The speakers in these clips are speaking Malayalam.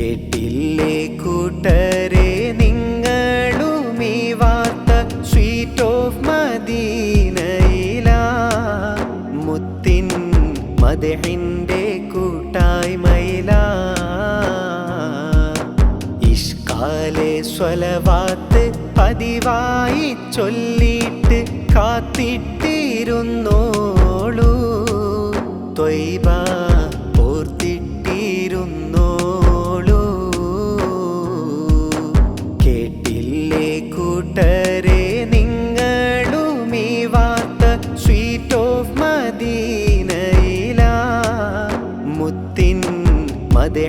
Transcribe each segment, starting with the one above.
കേട്ടില്ലേ കൂട്ടരെ നിങ്ങളും ഈ വാർത്ത സ്വീറ്റ് ഓഫ് മദീനയില. മുത്തിൻ മദഹിന്റെ കൂട്ടായ്മയില. ഇഷ്കാലെ സ്വലവാത്ത് പതിവായി ചൊല്ലിട്ട് കാത്തിട്ടിരുന്നോളൂ. തൊയ്ബ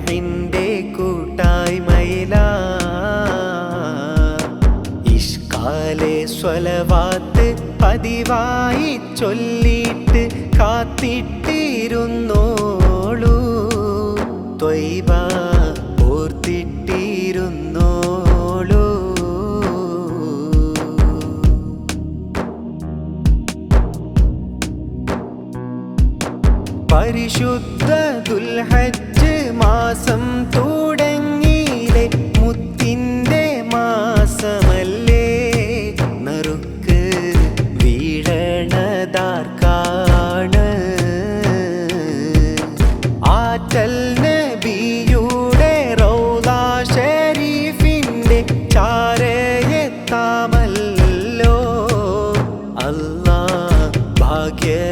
മദഹിന്റെ കൂട്ടായ്മയില. ഇഷ്കാലെ സ്വലവാത്ത് പതിവായി ചൊല്ലിയിട്ട് കാത്തിട്ടിരുന്നോളൂ. ത്വൈബ പരിശുദ്ധ ദുൽഹജ്ജ് മാസം തുടങ്ങിയിലെ മുത്തിന്റെ മാസമല്ലേ? നറുക്ക് വീഴണതാർക്കാണ്? ആറ്റൽ നബിയുടെ റൗദ ഷരീഫിന്റെ ചാരയെത്താമല്ലോ അല്ലാ ഭാഗ്യമതാർക്കാണ്.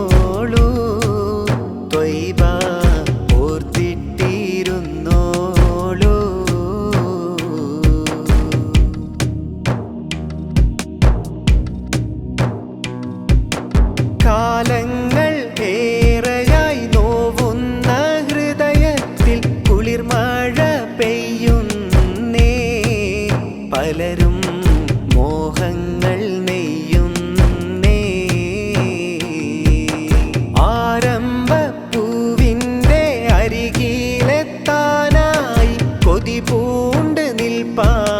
പലരും മോഹങ്ങൾ നെയ്യുന്നേ. ആരംഭപ്പൂവിന്റെ അരികിലെത്താനായി കൊതി പൂണ്ട് നിൽപ്പാണ്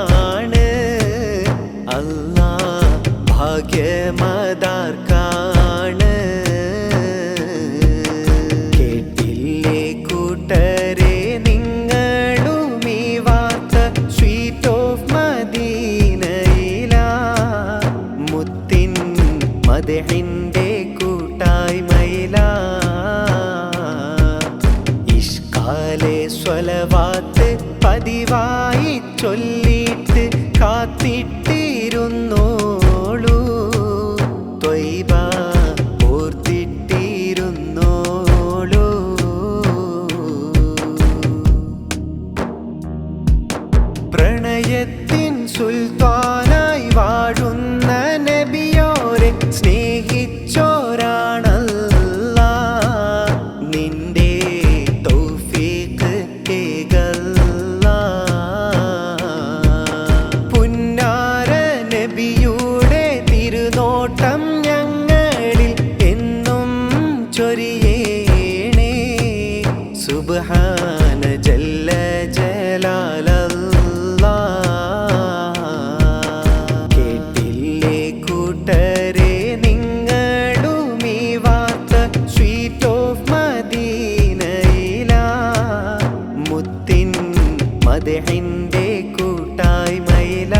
പതിവായി മദഹിന്റെ കൂട്ടായ്മയില.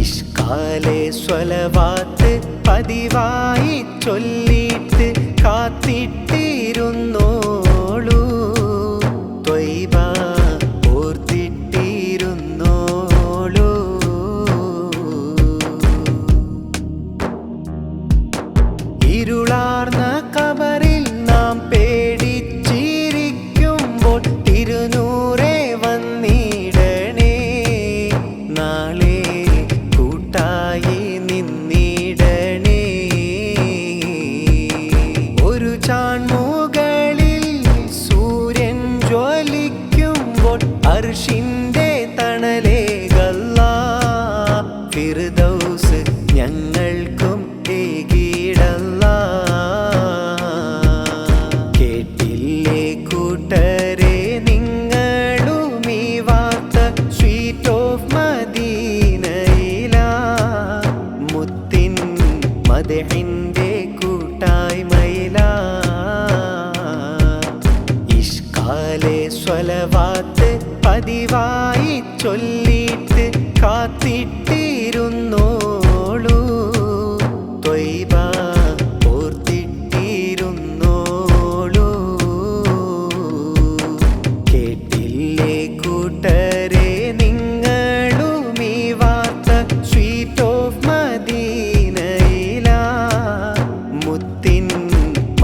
ഇഷ്കാലെ സ്വലവാത്ത് പതിവായി ചൊല്ലിയിട്ട് കാത്തിട്ടിരുന്നോളൂ. ത്വയ്ബ ഓർത്തിട്ടിരുന്നോളൂ. ഇരുളാർന്ന റസൂലിന്റെ സ്വലവാത്ത് പതിവായി ചൊല്ലിയിട്ട് കാത്തിട്ടിരുന്നോളൂ. തൊയ്ബ ഓർത്തിട്ടിരുന്നോളൂ. കേട്ടില്ലേ കൂട്ടരെ നിങ്ങളും ഈ വാർത്ത സ്വീറ്റ് ഓഫ് മദീനയില.